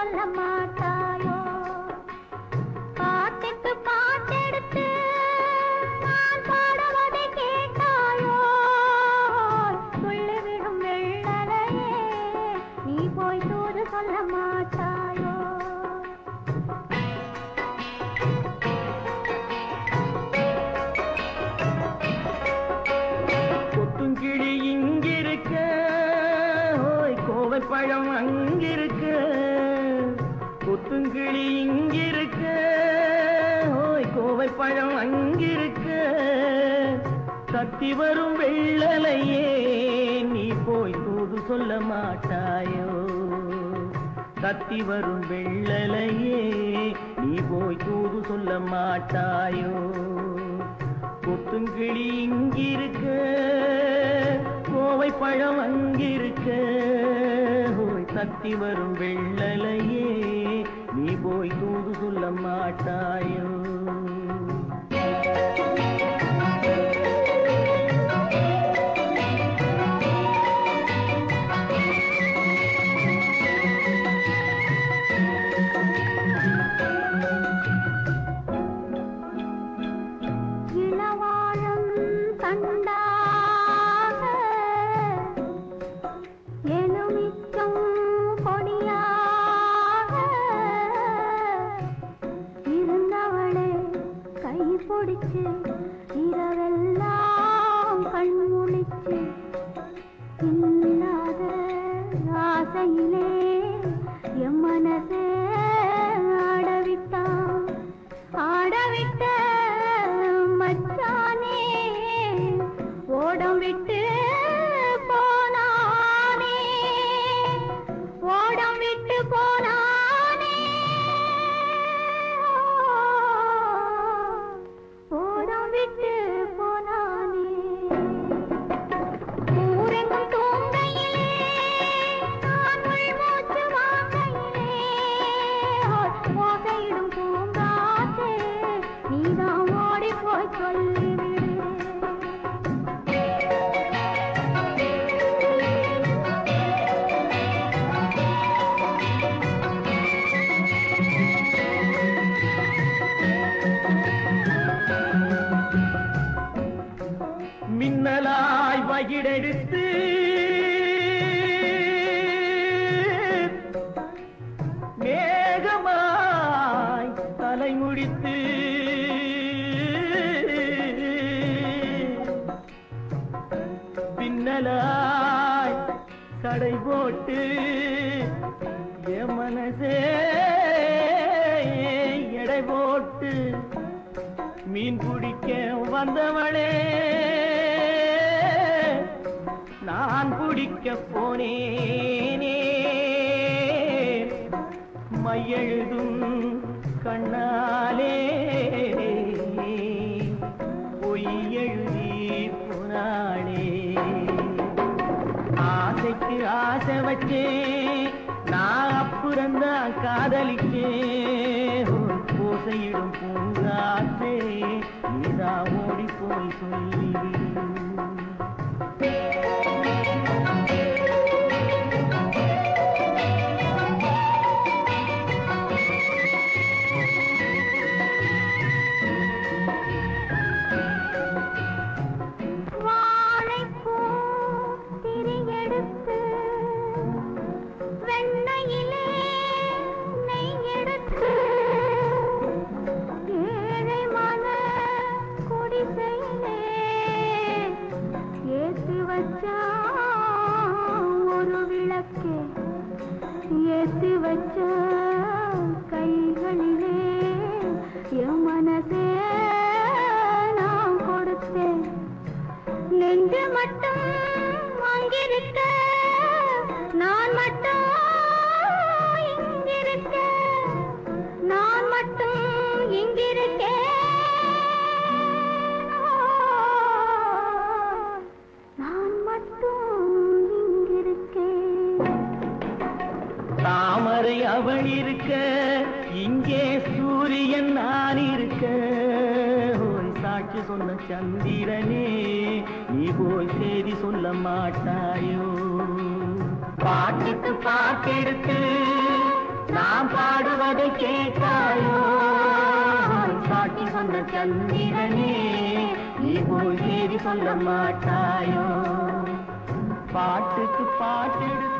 சொல்ல மாட்டாயோ? பாட்டுக்கு பாட்டெடுத்து நான் பாடுவதை கேட்டாயோ? விடும் வெள்ளலையே நீ போய் தூது சொல்ல மாட்டாயோ? பழம் அங்க கிளி இங்கிருக்க ஓய் கோவை பழம் அங்கிருக்க. கத்தி வரும் வெள்ளலையே நீ போய் தூது சொல்ல மாட்டாயோ? கத்தி வரும் வெள்ளலையே நீ போய் தூது சொல்ல மாட்டாயோ? கொத்துங்கிளி இங்கிருக்க கோவை பழம் அங்கிருக்க. ஓய் கத்தி வரும் வெள்ளலையே நீ போய் தூது சொல்ல தலைமுடித்து பின்னலாய் கடை போட்டு என் மனசே எடை போட்டு மீன் பிடிக்க வந்தவளே நான் பிடிக்க போனேனே. மையெழுதும் கண்ணாலே. பொய் எழுதி புனாளே ஆசைக்கு ஆசை வச்சே நான் அப்புறந்தான் காதலிக்கே பூசையிடும் பூங்காற்றே நீதா ஓடி போய் சொல்லி நெஞ்சு மட்டும் அங்கிருக்க நான் மட்டும் இங்கிருக்க. நான் மட்டும் இங்கிருக்கேன் நான் மட்டும் இங்கிருக்கேன் தாமரை அவள் இருக்க. இங்கே சூரியன் நான் இருக்க. சாட்சி சொன்ன சந்திரனே நீ போய் செய்தி சொல்ல மாட்டாயோ? பாட்டுக்கு பாட்டெடுத்து நான் பாடுவதை கேட்டாயோ? சாட்சி சொன்ன சந்திரனே நீ போய் செய்தி சொல்ல மாட்டாயோ? பாட்டுக்கு பாட்டெடுத்து